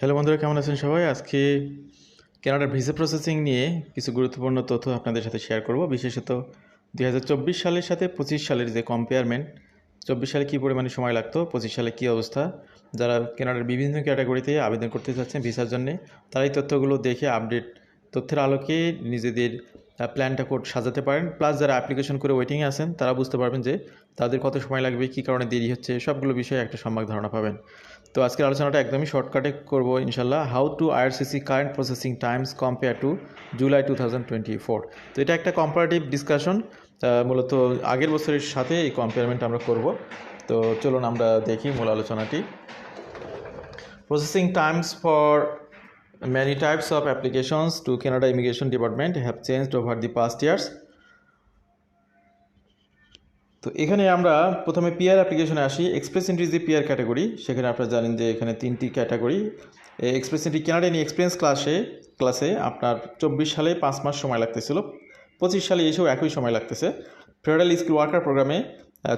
Hello বন্ধুরা, কেমন আছেন সবাই? আজকে কানাডার ভিসা প্রসেসিং নিয়ে কিছু গুরুত্বপূর্ণ তথ্য আপনাদের সাথে শেয়ার করব। বিশেষত দুই হাজার চব্বিশ সালের সাথে পঁচিশ সালের যে কম্পেয়ারমেন্ট চব্বিশ সালে কী পরিমাণে সময় লাগতো, পঁচিশ সালে কী অবস্থা, যারা কেনাডার বিভিন্ন ক্যাটাগরিতে আবেদন করতে চাচ্ছেন ভিসার জন্যে, তারা এই তথ্যগুলো দেখে আপডেট তথ্যের আলোকে নিজেদের প্ল্যানটা কোড সাজাতে পারেন। প্লাস যারা অ্যাপ্লিকেশন করে ওয়েটিংয়ে আছেন, তারা বুঝতে পারবেন যে তাদের কত সময় লাগবে, কী কারণে দেরি হচ্ছে, সবগুলো বিষয়ে একটা সম্যক ধারণা পাবেন। তো আজকের আলোচনাটা একদমই শর্টকাটে করব ইনশাল্লাহ how to IRCC current processing times compare to July to তো এটা একটা কম্পারেটিভ ডিসকাশন মূলত আগের বছরের সাথে এই কম্পেয়ারমেন্ট আমরা করব। তো চলুন আমরা দেখি মূল আলোচনাটি। Processing times for many types of applications to Canada Immigration Department have changed over the past years. তো এখানে আমরা প্রথমে পিআর অ্যাপ্লিকেশনে আসি। এক্সপ্রেস এন্ট্রি যে পিআর ক্যাটাগরি সেখানে আপনারা জানেন যে এখানে তিনটি category express entry Canadian experience ক্লাসে ক্লাসে আপনার চব্বিশ সালে পাঁচ মাস সময় লাগতেছিল। পঁচিশ সালে এসেও একই সময় লাগতেছে। ফেডারেল স্কিল ওয়ার্কার প্রোগ্রামে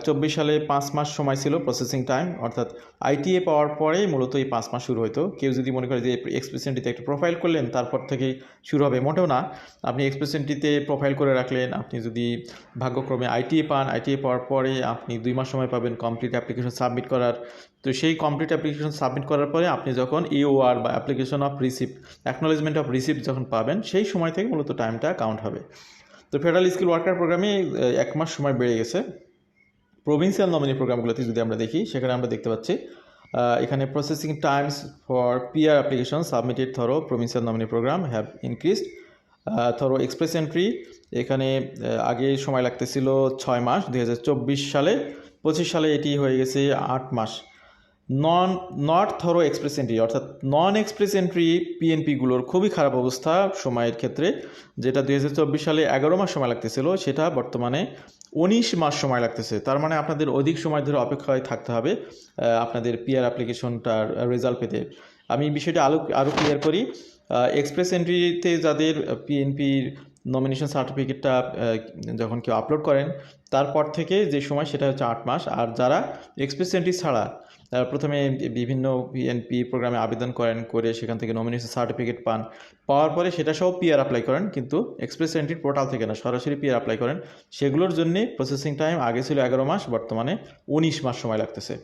চব্বিশ সালে পাঁচ মাস সময় ছিল প্রসেসিং টাইম অর্থাৎ আইটিএ পাওয়ার পরেই মূলত এই পাঁচ মাস শুরু হতো কেউ যদি মনে করে যে এক্সপ্রেসেন্টিতে একটা প্রোফাইল করলেন, তারপর থেকেই শুরু হবে। মোটেও না, আপনি এক্সপ্রেশনটিতে প্রোফাইল করে রাখলেন, আপনি যদি ভাগ্যক্রমে আইটিএ পান আইটিএ পাওয়ার পরে আপনি দুই মাস সময় পাবেন কমপ্লিট অ্যাপ্লিকেশন সাবমিট করার। তো সেই কমপ্লিট অ্যাপ্লিকেশন সাবমিট করার পরে আপনি যখন ইওআর বা application of receipt acknowledgement of receipt যখন পাবেন, সেই সময় থেকে মূলত টাইমটা কাউন্ট হবে। তো ফেডারেল স্কিল ওয়ার্কার প্রোগ্রামে এক মাস সময় বেড়ে গেছে। প্রভিন্সিয়াল নমিনি প্রোগ্রামগুলোতে যদি আমরা দেখি, সেখানে আমরা দেখতে পাচ্ছি এখানে processing times for PR application submitted ধরো provincial nominee program have increased ধরো এক্সপ্রেস এন্ট্রি এখানে আগে সময় লাগতেছিল ছয় মাস দু হাজার চব্বিশ সালে। পঁচিশ সালে এটি হয়ে গেছে আট মাস। Non not through express entry অর্থাৎ নন এক্সপ্রেস এন্ট্রি পিএনপিগুলোর খুবই খারাপ অবস্থা সময়ের ক্ষেত্রে, যেটা দু হাজার চব্বিশ সালে এগারো মাস সময় লাগতেছিল, সেটা বর্তমানে উনিশ মাস সময় লাগতেছে। তার মানে আপনাদের অধিক সময় ধরে অপেক্ষায় থাকতে হবে আপনাদের পিআর অ্যাপ্লিকেশনটার রেজাল্ট পেতে। আমি বিষয়টা আরও আরও ক্লিয়ার করি এক্সপ্রেস এন্ট্রিতে যাদের পিএনপির নমিনেশন সার্টিফিকেটটা যখন কেউ আপলোড করেন, তারপর থেকে যে সময় সেটা হচ্ছে আট মাস, আর যারা এক্সপ্রেস এন্ট্রি ছাড়া প্রথমে বিভিন্ন পিএনপি প্রোগ্রামে আবেদন করেন, করে সেখান থেকে নমিনেশন সার্টিফিকেট পান। পাওয়ার পরে সেটা সব পিআর অ্যাপ্লাই করেন, কিন্তু এক্সপ্রেস এন্ট্রির পোর্টাল থেকে না, সরাসরি পিআর অ্যাপ্লাই করেন। সেগুলোর জন্যে প্রসেসিং টাইম আগে ছিল এগারো মাস, বর্তমানে উনিশ মাস সময় লাগতেছে।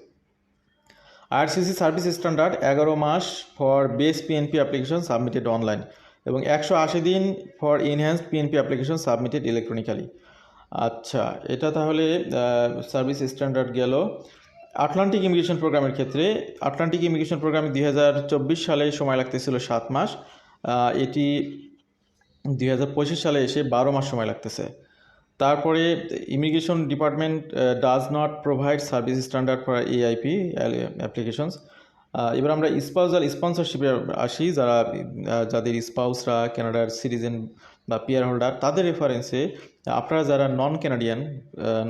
আরসিসি সার্ভিস স্ট্যান্ডার্ড এগারো মাস for base PNP application submitted online এবং একশো আশি দিন for enhance PNP application submitted electronically আচ্ছা এটা তাহলে সার্ভিস স্ট্যান্ডার্ড গেল। আটলান্টিক ইমিগ্রেশন প্রোগ্রামের ক্ষেত্রে আটলান্টিক ইমিগ্রেশন প্রোগ্রামে দুই হাজার চব্বিশ সালে সময় লাগতেছিল সাত মাস। এটি দুই হাজার পঁচিশ সালে এসে বারো মাস সময় লাগতেছে। তারপরে immigration department does not provide service standard for AIP applications এবার আমরা স্পাউজাল স্পন্সরশিপে আসি, যারা যাদের স্পাউসরা কানাডার সিটিজেন বা পিয়ার হোল্ডার তাদের রেফারেন্সে আপনারা যারা নন ক্যানাডিয়ান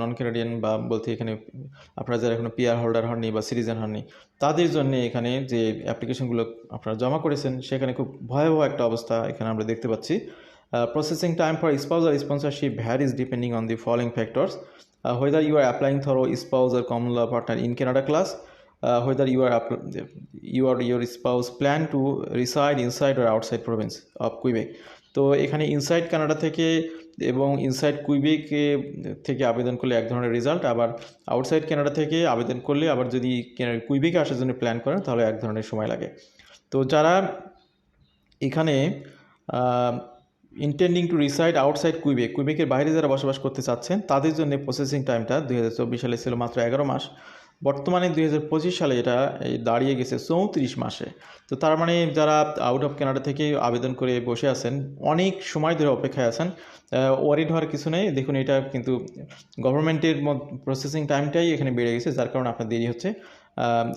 নন ক্যানাডিয়ান বা বলতে এখানে আপনারা যারা এখনও পিয়ার হোল্ডার হননি বা সিটিজেন হননি তাদের জন্য এখানে যে অ্যাপ্লিকেশনগুলো আপনারা জমা করেছেন সেখানে খুব ভয়াবহ একটা অবস্থা এখানে আমরা দেখতে পাচ্ছি processing time for spousal sponsorship varies depending on the following factors whether you are applying or common law partner in Canada class, uh, whether you are you or your spouse plan to reside inside or outside province of Quebec. তো এখানে inside Canada থেকে এবং inside কুইবেকে থেকে আবেদন করলে এক ধরনের রেজাল্ট আবার আউটসাইড কানাডা থেকে আবেদন করলে আবার যদি কুইবেকে আসার জন্য প্ল্যান করেন, তাহলে এক ধরনের সময় লাগে। তো যারা এখানে intending to reside outside Quebec কুইবেকের বাইরে যারা বসবাস করতে চাচ্ছেন, তাদের জন্য প্রসেসিং টাইমটা দুই হাজার চব্বিশ সালে ছিল মাত্র এগারো মাস। বর্তমানে দুই হাজার পঁচিশ সালে এটা দাঁড়িয়ে গেছে চৌত্রিশ মাসে। তো তার মানে যারা আউট অফ কানাডা থেকে আবেদন করে বসে আছেন, অনেক সময় ধরে অপেক্ষায় আছেন ওয়ারিড হওয়ার কিছু নেই। দেখুন, এটা কিন্তু গভর্নমেন্টের প্রসেসিং টাইমটাই এখানে বেড়ে গেছে, যার কারণে আপনার দেরি হচ্ছে।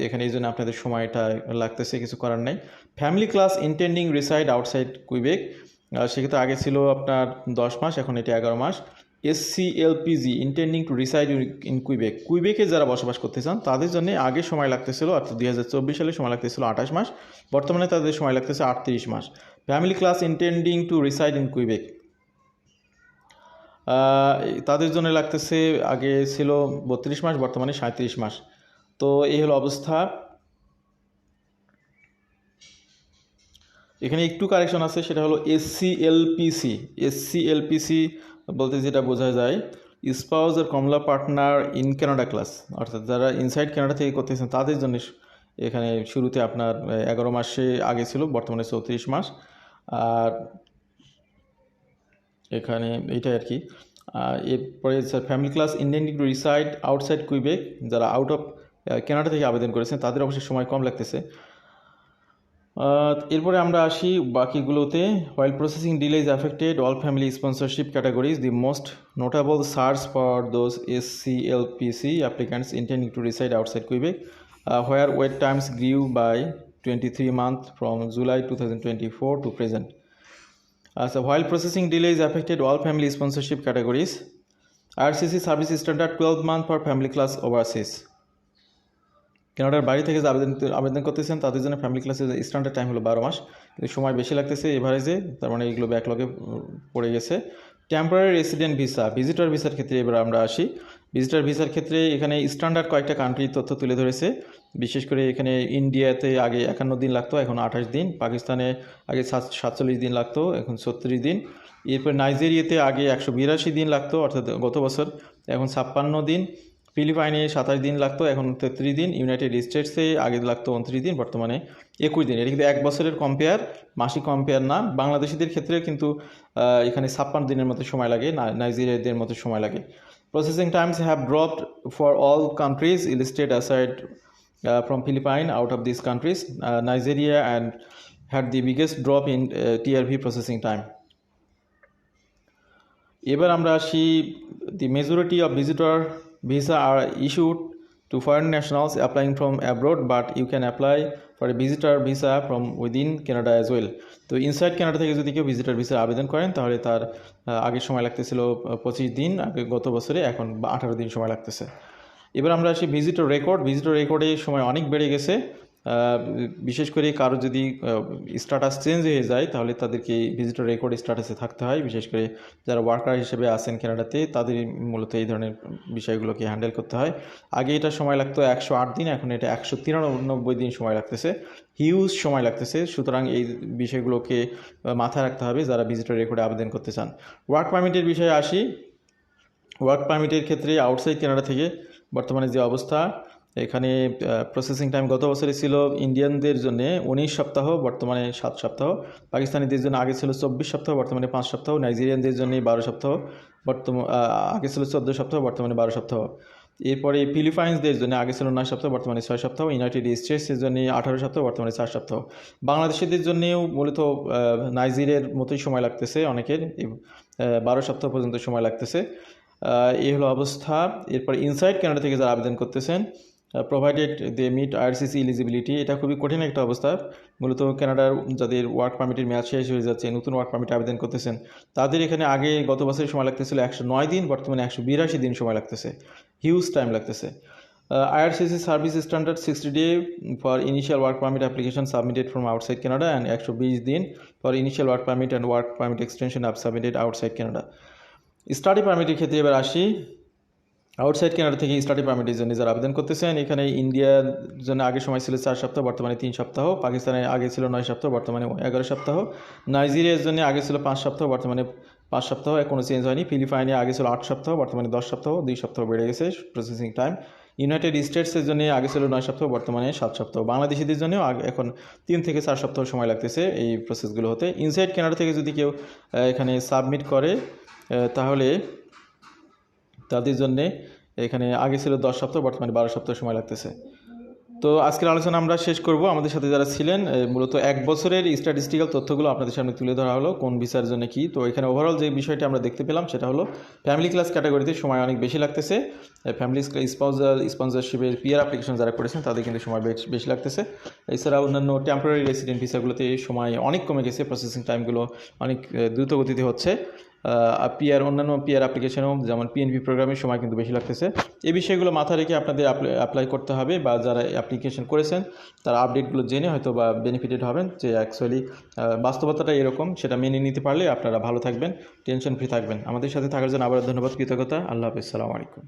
এখানে এই জন্য আপনাদের সময়টা লাগতেছে, কিছু করার নেই। Family class intending reside outside Quebec সেক্ষেত্রে আগে ছিল আপনার দশ মাস, এখন এটা এগারো মাস। SC LPC intending to reside in Quebec কুইবেকে যারা বসবাস করতে চান, তাদের জন্য আগে সময় লাগতেছিল অর্থাৎ দুই হাজার চব্বিশ সালে সময় লাগতেছিল আঠাশ মাস। বর্তমানে তাদের সময় লাগতেছে আটত্রিশ মাস। Family class intending to reside in Quebec তাদের জন্য লাগতেছে, আগে ছিল বত্রিশ মাস, বর্তমানে সাঁত্রিশ মাস। তো এই হলো অবস্থা। এখানে একটু কারেকশন আছে, সেটা হলো এসসিএলপিসি এসসিএলপিসি বলতে যেটা বোঝা যায় spouse R common law partner in Canada class অর্থাৎ যারা ইনসাইড কানাডা থেকে করতেছেন, তাদের জন্য এখানে শুরুতে আপনার এগারো মাসে আগে ছিল, বর্তমানে চৌত্রিশ মাস। আর এখানে এইটাই আর কি। এরপরে sir family class Indian to reside outside Quebec যারা আউট অফ কানাডা থেকে আবেদন করেছেন, তাদের অবশ্যই সময় কম লাগতেছে। এরপরে আমরা আসি বাকিগুলোতে while processing delays affected all family sponsorship categories the most notable surge for those S C L P C applicants intending to reside outside Quebec where wait times grew by twenty three month from July two thousand twenty four to present so while processing delays affected all family sponsorship categories, RCC service standard 12 month for family class overseas. কানাডার বাইরে থেকে যে আবেদন আবেদন করতেছেন, তাদের জন্য family ক্লাসের স্ট্যান্ডার্ড টাইম হলো বারো মাস। কিন্তু সময় বেশি লাগতেছে এভারেজে তার মানে এগুলো ব্যাকলগে পড়ে গেছে। টেম্পোরারি রেসিডেন্ট ভিসা ভিজিটর ভিসার ক্ষেত্রে এবার আমরা আসি। ভিজিটর ভিসার ক্ষেত্রে এখানে স্ট্যান্ডার্ড কয়েকটা কান্ট্রির তথ্য তুলে ধরেছে। বিশেষ করে এখানে ইন্ডিয়াতে আগে একান্ন দিন লাগতো, এখন আঠাশ দিন। পাকিস্তানে আগে সাত সাতচল্লিশ দিন লাগতো, এখন ছত্রিশ দিন। এরপর নাইজেরিয়াতে আগে একশো বিরাশি দিন লাগতো, অর্থাৎ গত বছর, এখন ছাপ্পান্ন দিন। ফিলিপাইনে সাতাশ দিন লাগতো, এখন তেত্রিশ দিন। ইউনাইটেড স্টেটসে আগে লাগতো উনত্রিশ দিন, বর্তমানে একুশ দিন। এটা কিন্তু এক বছরের কম্পেয়ার মাসিক কম্পেয়ার না। বাংলাদেশিদের ক্ষেত্রে কিন্তু এখানে ছাপ্পান্ন দিনের মতো সময় লাগে নাইজেরিয়াদের মতো সময় লাগে। Processing times have dropped for all countries listed aside from Philippine out of this countries Nigeria and had the biggest drop in TRV processing time. এবার আমরা আসি the majority of visitor visa are issued to foreign nationals applying from abroad, but you can apply for a visitor visa from within Canada as well. তো inside Canada থেকে যদি কেউ visitor ভিসার আবেদন করেন, তাহলে তার আগের সময় লাগতেছিল পঁচিশ দিন, আগে গত বছরে, এখন আঠারো দিন সময় লাগতেছে। এবার আমরা আসি ভিজিটর রেকর্ড ভিজিটর রেকর্ডে সময় অনেক বেড়ে গেছে। বিশেষ করে কারও যদি স্ট্যাটাস চেঞ্জ হয়ে যায়, তাহলে তাদেরকে ভিজিটর রেকর্ড স্ট্যাটাসে থাকতে হয়। বিশেষ করে যারা ওয়ার্কার হিসেবে আছেন কানাডাতে তাদের মূলত এই ধরনের বিষয়গুলোকে হ্যান্ডেল করতে হয়। আগে এটা সময় লাগতো একশো আট দিন, এখন এটা একশো তিরানব্বই দিন সময় লাগতেছে। হিউজ সময় লাগতেছে। সুতরাং এই বিষয়গুলোকে মাথায় রাখতে হবে যারা ভিজিটর রেকর্ডে আবেদন করতে চান। ওয়ার্ক পারমিটের বিষয়ে আসি। ওয়ার্ক পারমিটের ক্ষেত্রে আউটসাইড কানাডা থেকে বর্তমানে যে অবস্থা এখানে প্রসেসিং টাইম গত বছরে ছিল ইন্ডিয়ানদের জন্য উনিশ সপ্তাহ, বর্তমানে সাত সপ্তাহ। পাকিস্তানিদের জন্য আগে ছিল চব্বিশ সপ্তাহ, বর্তমানে পাঁচ সপ্তাহ। নাইজেরিয়ানদের জন্য বারো সপ্তাহ বর্তমান আগে ছিল চোদ্দ সপ্তাহ, বর্তমানে বারো সপ্তাহ। এরপরে ফিলিপাইন্সদের জন্য আগে ছিল নয় সপ্তাহ, বর্তমানে ছয় সপ্তাহ। ইউনাইটেড স্টেটসের জন্য আঠারো সপ্তাহ, বর্তমানে চার সপ্তাহ। বাংলাদেশিদের জন্যেও মূলত নাইজেরিয়ার মতোই সময় লাগতেছে অনেকের। বারো সপ্তাহ পর্যন্ত সময় লাগতেছে। এই হলো অবস্থা। এরপর ইনসাইড কানাডা থেকে যারা আবেদন করতেছেন provided they meet IRCC eligibility এটা খুবই কঠিন একটা অবস্থা। মূলত কানাডার যাদের ওয়ার্ক পারমিটের মেয়াদ শেষ হয়ে যাচ্ছে, নতুন ওয়ার্ক পারমিট আবেদন করতেছেন, তাদের এখানে আগে গত বছরের সময় লাগতেছিল একশো নয় দিন, বর্তমানে একশো বিরাশি দিন সময় লাগতেছে। হিউজ টাইম লাগতেছে। IRCC service standard sixty day for initial work permit application submitted from outside Canada and একশো বিশ দিন for initial work permit and work permit extension app submitted outside Canada study পারমিটের ক্ষেত্রে এবার আসি। আউটসাইড কানাডা থেকে study পারমিটের জন্য যারা আবেদন করতেছেন, এখানে ইন্ডিয়ার জন্য আগে সময় ছিল চার সপ্তাহ, বর্তমানে তিন সপ্তাহ। পাকিস্তানের আগে ছিল নয় সপ্তাহ, বর্তমানে এগারো সপ্তাহ। নাইজেরিয়ার জন্য আগে ছিল পাঁচ সপ্তাহ, বর্তমানে পাঁচ সপ্তাহ কোনো চেঞ্জ হয়নি। ফিলিপাইনে আগে ছিল আট সপ্তাহ, বর্তমানে দশ সপ্তাহ, দুই সপ্তাহ বেড়ে গেছে প্রসেসিং টাইম ইউনাইটেড স্টেটসের জন্য আগে ছিল নয় সপ্তাহ, বর্তমানে সাত সপ্তাহ। বাংলাদেশিদের জন্যও এখন তিন থেকে চার সপ্তাহ সময় লাগতেছে এই প্রসেসগুলো হতে। ইনসাইড কানাডা থেকে যদি কেউ এখানে সাবমিট করে তাহলে তাদের জন্যে এখানে আগে ছিল দশ সপ্তাহ, বর্তমানে বারো সপ্তাহ সময় লাগতেছে। তো আজকের আলোচনা আমরা শেষ করব। আমাদের সাথে যারা ছিলেন মূলত এক বছরের স্ট্যাটিস্টিক্যাল তথ্যগুলো আপনাদের সামনে তুলে ধরা হলো, কোন ভিসার জন্য কি। তো এখানে ওভারঅল যে বিষয়টি আমরা দেখতে পেলাম, সেটা হলো ফ্যামিলি ক্লাস ক্যাটাগরিতে সময় অনেক বেশি লাগতেছে। ফ্যামিলি স্পন্সার স্পন্সরশিপের পিয়ার অ্যাপ্লিকেশন যারা করেছেন, তাদের কিন্তু সময় বেশ, বেশি লাগতেছে। এছাড়া অন্যান্য টেম্পোরারি রেসিডেন্ট ভিসাগুলোতে সময় অনেক কমে গেছে প্রসেসিং টাইমগুলো অনেক দ্রুত গতিতে হচ্ছে। পিআর অন্যান্য পিআর অ্যাপ্লিকেশনেও যেমন পিএনপি প্রোগ্রামের সময় কিন্তু বেশি লাগতেছে। এই বিষয়গুলো মাথায় রেখে আপনাদের অ্যাপ্লাই করতে হবে বা যারা অ্যাপ্লিকেশন করেছেন, তারা আপডেটগুলো জেনে হয়তো বা বেনিফিটেড হবেন যে অ্যাকচুয়ালি বাস্তবতাটা এরকম, সেটা মেনে নিতে পারলে আপনারা ভালো থাকবেন টেনশন ফ্রি থাকবেন। আমাদের সাথে থাকার জন্য আবার ধন্যবাদ, কৃতজ্ঞতা। আল্লাহ হাফিজ, সালামু আলাইকুম।